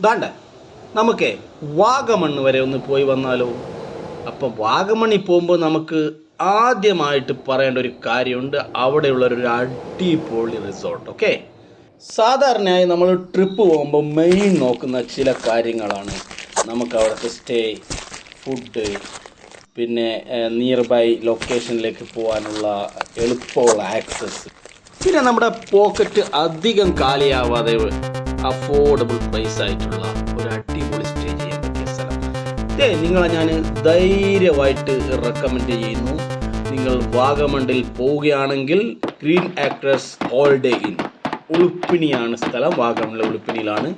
ദാണ്ട നമുക്ക് വാഗമണ്ണ് വരെ ഒന്ന് പോയി വന്നാലോ? അപ്പം വാഗമണ്ണിൽ പോകുമ്പോൾ നമുക്ക് ആദ്യമായിട്ട് പറയേണ്ട ഒരു കാര്യമുണ്ട്. അവിടെയുള്ള ഒരു അടിപൊളി റിസോർട്ട് ഓക്കെ? സാധാരണയായി നമ്മൾ ട്രിപ്പ് പോകുമ്പോൾ മെയിൻ നോക്കുന്ന ചില കാര്യങ്ങളാണ്. നമുക്ക് അവിടുത്തെ സ്റ്റേ ഫുഡ് പിന്നെ നിയർ ബൈ ലൊക്കേഷനിലേക്ക് പോകാനുള്ള എളുപ്പമുള്ള ആക്സസ് പിന്നെ നമ്മുടെ പോക്കറ്റ് അധികം കാലിയാവാതെ അഫോർഡബിൾ പ്രൈസ് ആയിട്ടുള്ള ഒരു അടിപൊളി സ്റ്റേ ചെയ്യാൻ പറ്റിയ സ്ഥലം. ഇതേ നിങ്ങളെ ഞാൻ ധൈര്യമായിട്ട് റെക്കമെൻഡ് ചെയ്യുന്നു. നിങ്ങൾ വാഗമണ്ടിൽ പോവുകയാണെങ്കിൽ ഗ്രീൻ ആക്ട്രസ് ഹോളിഡേ ഇൻ ഉളുപ്പിനിയാണ് സ്ഥലം. വാഗമണിലെ ഉളുപ്പിനിയിലാണ്.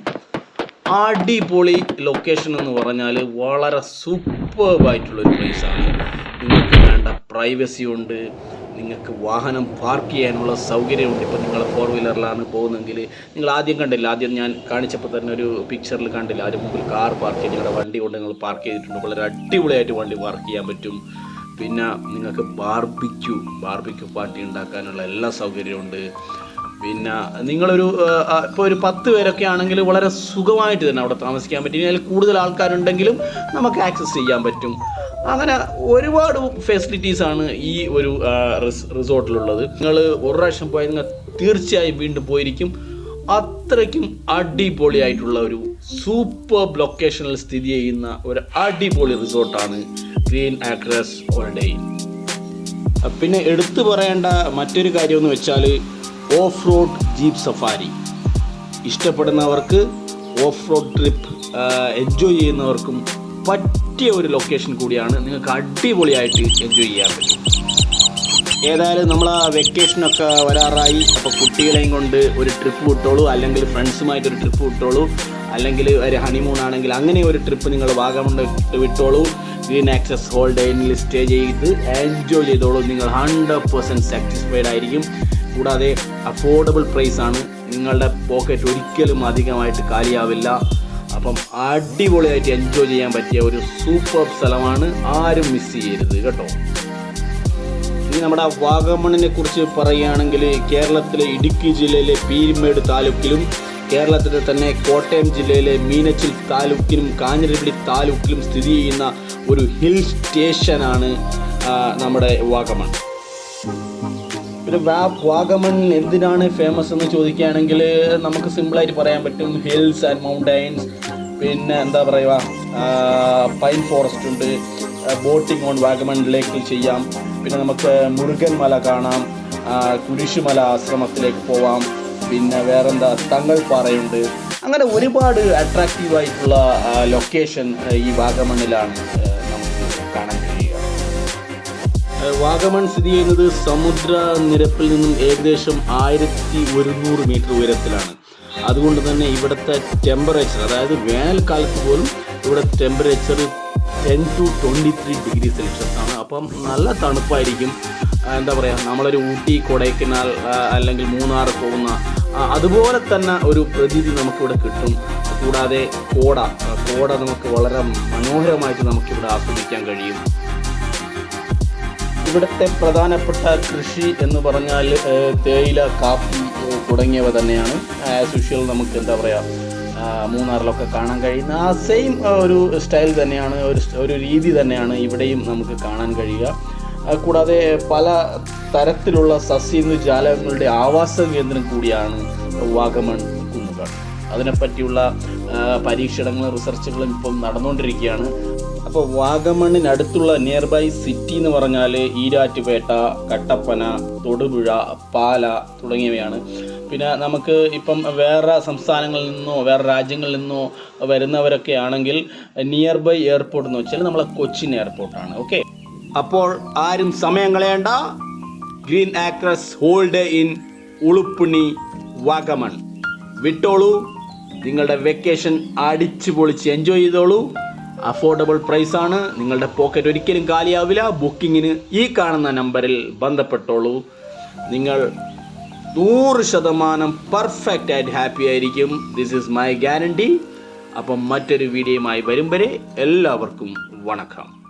അടിപൊളി ലൊക്കേഷൻ എന്ന് പറഞ്ഞാൽ വളരെ സൂപ്പർബായിട്ടുള്ളൊരു പ്ലേസാണ് നിങ്ങൾക്ക് വേണ്ട. പ്രൈവസി ഉണ്ട്. നിങ്ങൾക്ക് വാഹനം പാർക്ക് ചെയ്യാനുള്ള സൗകര്യമുണ്ട്. ഇപ്പോൾ നിങ്ങൾ ഫോർ വീലറിലാണ് പോകുന്നതെങ്കിൽ നിങ്ങൾ ആദ്യം കണ്ടില്ല. ആദ്യം ഞാൻ കാണിച്ചപ്പോൾ തന്നെ ഒരു പിക്ചറിൽ കണ്ടില്ല. അതിന് മുമ്പിൽ കാർ പാർക്ക് ചെയ്ത് നിങ്ങളുടെ വണ്ടി കൊണ്ട് നിങ്ങൾ പാർക്ക് ചെയ്തിട്ടുണ്ട്. വളരെ അടിപൊളിയായിട്ട് വണ്ടി പാർക്ക് ചെയ്യാൻ പറ്റും. പിന്നെ നിങ്ങൾക്ക് ബാർബിക്യൂ ബാർബിക്യൂ പാർട്ടി ഉണ്ടാക്കാനുള്ള എല്ലാ സൗകര്യമുണ്ട് പിന്നെ നിങ്ങളൊരു ഇപ്പോൾ ഒരു പത്ത് പേരൊക്കെ ആണെങ്കിൽ വളരെ സുഖമായിട്ട് തന്നെ അവിടെ താമസിക്കാൻ പറ്റും. അതിൽ കൂടുതൽ ആൾക്കാരുണ്ടെങ്കിലും നമുക്ക് ആക്സസ് ചെയ്യാൻ പറ്റും. അങ്ങനെ ഒരുപാട് ഫെസിലിറ്റീസ് ആണ് ഈ ഒരു റിസോർട്ടിലുള്ളത് നിങ്ങൾ ഒരു പ്രാവശ്യം പോയാൽ നിങ്ങൾ തീർച്ചയായും വീണ്ടും പോയിരിക്കും. അത്രയ്ക്കും അടിപൊളിയായിട്ടുള്ള ഒരു സൂപ്പർ ലൊക്കേഷനിൽ സ്ഥിതി ചെയ്യുന്ന ഒരു അടിപൊളി റിസോർട്ടാണ് ഗ്രീൻ ആക്രസ് ഹോളിഡേ. പിന്നെ എടുത്തു പറയേണ്ട മറ്റൊരു കാര്യമെന്ന് വെച്ചാൽ ഓഫ് റോഡ് ജീപ്പ് സഫാരി. ഇഷ്ടപ്പെടുന്നവർക്ക് ഓഫ് റോഡ് ട്രിപ്പ് എൻജോയ് ചെയ്യുന്നവർക്കും പറ്റിയ ഒരു ലൊക്കേഷൻ കൂടിയാണ് നിങ്ങൾക്ക് അടിപൊളിയായിട്ട് എൻജോയ് ചെയ്യാൻ പറ്റും. ഏതായാലും നമ്മൾ ആ വെക്കേഷനൊക്കെ വരാറായി. അപ്പോൾ കുട്ടികളെയും കൊണ്ട് ഒരു ട്രിപ്പ് വിട്ടോളൂ. അല്ലെങ്കിൽ ഫ്രണ്ട്സുമായിട്ട് ഒരു ട്രിപ്പ് വിട്ടോളൂ. അല്ലെങ്കിൽ ഒരു ഹണിമൂൺ ആണെങ്കിൽ അങ്ങനെ ഒരു ട്രിപ്പ് നിങ്ങൾ വാഗമണ് വിട്ടോളൂ. ഗ്രീൻ ആക്സസ് ഹോൾഡേനിൽ സ്റ്റേ ചെയ്ത് എൻജോയ് ചെയ്തോളൂ. നിങ്ങൾ ഹൺഡ്രഡ് പെർസെന്റ് സാറ്റിസ്ഫൈഡ് ആയിരിക്കും. കൂടാതെ അഫോർഡബിൾ പ്രൈസാണ് നിങ്ങളുടെ പോക്കറ്റ് ഒരിക്കലും അധികമായിട്ട് കാലിയാവില്ല. അപ്പം അടിപൊളിയായിട്ട് എൻജോയ് ചെയ്യാൻ പറ്റിയ ഒരു സൂപ്പർ സ്ഥലമാണ്. ആരും മിസ് ചെയ്യരുത് കേട്ടോ. ഇനി നമ്മുടെ വാഗമണിനെ കുറിച്ച് പറയുകയാണെങ്കിൽ കേരളത്തിലെ ഇടുക്കി ജില്ലയിലെ പീരുമേട് താലൂക്കിലും കേരളത്തിലെ തന്നെ കോട്ടയം ജില്ലയിലെ മീനച്ചിൽ താലൂക്കിലും കാഞ്ഞിരപ്പള്ളി താലൂക്കിലും സ്ഥിതി ചെയ്യുന്ന ഒരു ഹിൽ സ്റ്റേഷനാണ് നമ്മുടെ വാഗമൺ. പിന്നെ വാ- വാഗമൺ എന്തിനാണ് ഫേമസ് എന്ന് ചോദിക്കുകയാണെങ്കിൽ നമുക്ക് സിമ്പിളായിട്ട് പറയാൻ പറ്റും. ഹിൽസ് ആൻഡ് മൗണ്ടൈൻസ് പിന്നെ എന്താ പറയുക പൈൻ ഫോറസ്റ്റ് ഉണ്ട് ബോട്ടിംഗ് ഓൺ വാഗമൺ ലേക്കിൽ ചെയ്യാം. പിന്നെ നമുക്ക് മുരുകൻ മല കാണാം കുരിശുമല ആശ്രമത്തിലേക്ക് പോവാം. പിന്നെ വേറെന്താ തങ്ങൾ പാറയുണ്ട്. അങ്ങനെ ഒരുപാട് അട്രാക്റ്റീവ് ആയിട്ടുള്ള ലൊക്കേഷൻ ഈ വാഗമണ്ണിലാണ് നമുക്ക് കാണാൻ കഴിയുക. വാഗമൺ സ്ഥിതി ചെയ്യുന്നത് സമുദ്ര നിരപ്പിൽ നിന്നും ഏകദേശം ആയിരത്തി ഒരുന്നൂറ് മീറ്റർ ഉയരത്തിലാണ്. അതുകൊണ്ട് തന്നെ ഇവിടുത്തെ ടെമ്പറേച്ചർ അതായത് വേനൽക്കാലത്ത് പോലും ഇവിടെ temperature ten to twenty three degree Celsius ആണ്. അപ്പം നല്ല തണുപ്പായിരിക്കും. എന്താ പറയുക നമ്മളൊരു ഊട്ടി കൊടൈക്കനാൽ അല്ലെങ്കിൽ മൂന്നാർ പോകുന്ന അതുപോലെ തന്നെ ഒരു പ്രതീതി നമുക്കിവിടെ കിട്ടും. കൂടാതെ കോട കോട നമുക്ക് വളരെ മനോഹരമായിട്ട് നമുക്കിവിടെ ആസ്വദിക്കാൻ കഴിയും. ഇവിടുത്തെ പ്രധാനപ്പെട്ട കൃഷി എന്ന് പറഞ്ഞാൽ തേയില കാപ്പി തുടങ്ങിയവ തന്നെയാണ്. ആസ് യൂഷ്വൽ നമുക്ക് എന്താ പറയുക മൂന്നാറിലൊക്കെ കാണാൻ കഴിയുന്ന ആ സെയിം ഒരു സ്റ്റൈൽ തന്നെയാണ് ഒരു ഒരു രീതി തന്നെയാണ് ഇവിടെയും നമുക്ക് കാണാൻ കഴിയുക. കൂടാതെ പല തരത്തിലുള്ള സസ്യജാലങ്ങളുടെ ആവാസ കേന്ദ്രം കൂടിയാണ് വാഗമൺ കുന്നുകൾ. അതിനെപ്പറ്റിയുള്ള പരീക്ഷണങ്ങളും റിസർച്ചുകളും ഇപ്പം നടന്നുകൊണ്ടിരിക്കുകയാണ്. അപ്പോൾ വാഗമണ്ണിനടുത്തുള്ള നിയർ ബൈ സിറ്റി എന്ന് പറഞ്ഞാൽ ഈരാറ്റുപേട്ട കട്ടപ്പന തൊടുപുഴ പാല തുടങ്ങിയവയാണ്. പിന്നെ നമുക്ക് ഇപ്പം വേറെ സംസ്ഥാനങ്ങളിൽ നിന്നോ വേറെ രാജ്യങ്ങളിൽ നിന്നോ വരുന്നവരൊക്കെ ആണെങ്കിൽ നിയർ ബൈ എയർപോർട്ട് എന്ന് വെച്ചാൽ നമ്മളെ കൊച്ചിൻ എയർപോർട്ടാണ് ഓക്കെ അപ്പോൾ ആരും സമയം കളയേണ്ട. Green acres hold in Uluppuni Vagamon. വിട്ടോളൂ. നിങ്ങളുടെ വെക്കേഷൻ അടിച്ചു പൊളിച്ച് എൻജോയ് ചെയ്തോളൂ. അഫോർഡബിൾ ആണ്. നിങ്ങളുടെ പോക്കറ്റ് ഒരിക്കലും കാലിയാവില്ല. ബുക്കിങ്ങിന് ഈ കാണുന്ന നമ്പറിൽ ബന്ധപ്പെട്ടോളൂ. നിങ്ങൾ നൂറ് ശതമാനം പെർഫെക്റ്റ് ആയിട്ട് ഹാപ്പി ആയിരിക്കും. ദിസ് ഈസ് മൈ ഗ്യാരണ്ടി അപ്പം മറ്റൊരു വീഡിയോയുമായി വരും വരെ എല്ലാവർക്കും വണക്കം.